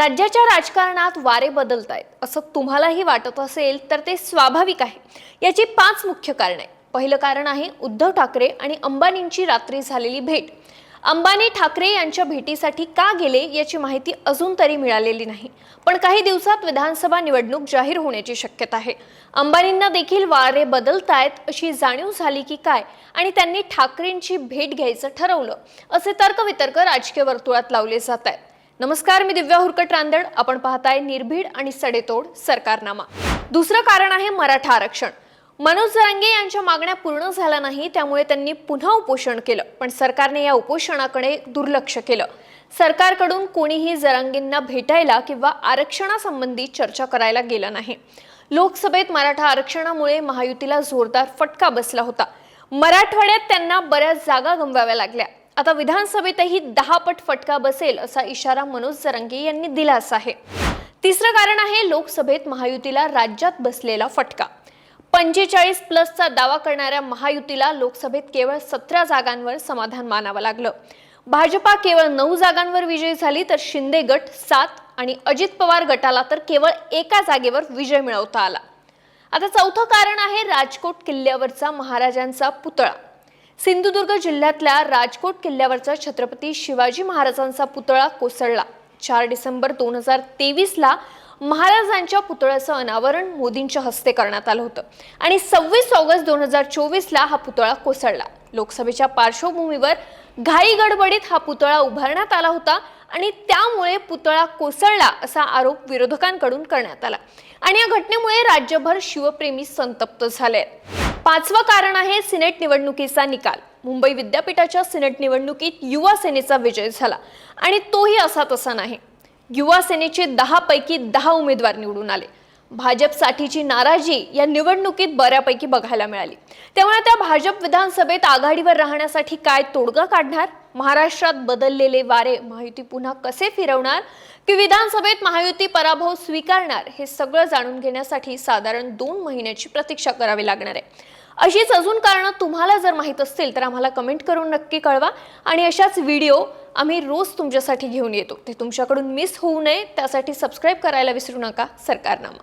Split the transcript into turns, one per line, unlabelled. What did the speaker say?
राज्याच्या राजकारणात वारे बदलत आहेत असं तुम्हालाही वाटत असेल तर ते स्वाभाविक आहे. याची पाच मुख्य कारण. आहे पहिलं कारण आहे उद्धव ठाकरे आणि अंबानींची रात्री झालेली भेट. अंबानी ठाकरे यांच्या भेटीसाठी का गेले याची माहिती अजून तरी मिळालेली नाही. पण काही दिवसात विधानसभा निवडणूक जाहीर होण्याची शक्यता आहे. अंबानींना देखील वारे बदलतायत अशी जाणीव झाली की काय आणि त्यांनी ठाकरेंची भेट घ्यायचं ठरवलं. असे तर्कवितर्क राजकीय वर्तुळात लावले जात आहेत नमस्कार मी दिव्या हुरकट रांदड आपण पाहताय निर्भीड आणि सडेतोड सरकारनामा. दुसरं कारण आहे मराठा आरक्षण. मनोज जरांगे यांच्या मागण्या पूर्ण झाल्या नाही त्यामुळे त्यांनी पुन्हा उपोषण केलं. पण सरकारने या उपोषणाकडे दुर्लक्ष केलं. सरकारकडून कोणीही जरांगेंना भेटायला किंवा आरक्षणासंबंधी चर्चा करायला गेलं नाही. लोकसभेत मराठा आरक्षणामुळे महायुतीला जोरदार फटका बसला होता. मराठवाड्यात त्यांना बऱ्याच जागा गमवाव्या लागल्या. आता विधानसभेतही दहा पट फटका बसेल असा इशारा मनोज जरंगे यांनी दिलाच आहे. तिसरं कारण आहे लोकसभेत महायुतीला राज्यात बसलेला फटका. पंचेचाळीस प्लसचा दावा करणाऱ्या महायुतीला लोकसभेत केवळ सतरा जागांवर समाधान मानावं लागलं. भाजपा केवळ नऊ जागांवर विजयी झाली तर शिंदे गट सात आणि अजित पवार गटाला तर केवळ एका जागेवर विजय मिळवता आला. आता चौथं कारण आहे राजकोट किल्ल्यावरचा महाराजांचा पुतळा. सिंधुदुर्ग जिल्ह्यातल्या राजकोट किल्ल्यावरचा छत्रपती शिवाजी महाराजांचा पुतळा कोसळला. चार डिसेंबर दोन हजार तेवीसला महाराजांच्या पुतळ्याचं अनावरण मोदींच्या हस्ते करण्यात आलं होतं आणि सव्वीस ऑगस्ट दोन हजार चोवीसला हा पुतळा कोसळला. लोकसभेच्या पार्श्वभूमीवर घाई गडबडीत हा पुतळा उभारण्यात आला होता आणि त्यामुळे पुतळा कोसळला असा आरोप विरोधकांकडून करण्यात आला. आणि या घटनेमुळे राज्यभर शिवप्रेमी संतप्त झाले पाचवं कारण आहे सिनेट निवडणुकीचा निकाल. मुंबई विद्यापीठाच्या सिनेट निवडणुकीत युवा सेनेचा विजय झाला. आणि तोही असा तसा नाही. युवा सेनेचे दहा पैकी दहा उमेदवार निवडून आले. भाजपसाठीची नाराजी या निवडणुकीत बऱ्यापैकी बघायला मिळाली. त्यामुळे त्या भाजप विधानसभेत आघाडीवर राहण्यासाठी काय तोडगा काढणार? महाराष्ट्रात बदललेले वारे महायुती पुन्हा कसे फिरवणार? की विधानसभेत महायुती पराभव स्वीकारणार? हे सगळं जाणून घेण्यासाठी साधारण दोन महिन्याची प्रतीक्षा करावी लागणार आहे. अशीच अजून कारणं तुम्हाला जर माहीत असतील तर आम्हाला कमेंट करून नक्की कळवा. आणि अशाच व्हिडिओ आम्ही रोज तुमच्यासाठी घेऊन येतो. ते तुमच्याकडून मिस होऊ नये. त्यासाठी सबस्क्राईब करायला विसरू नका. सरकारनामा.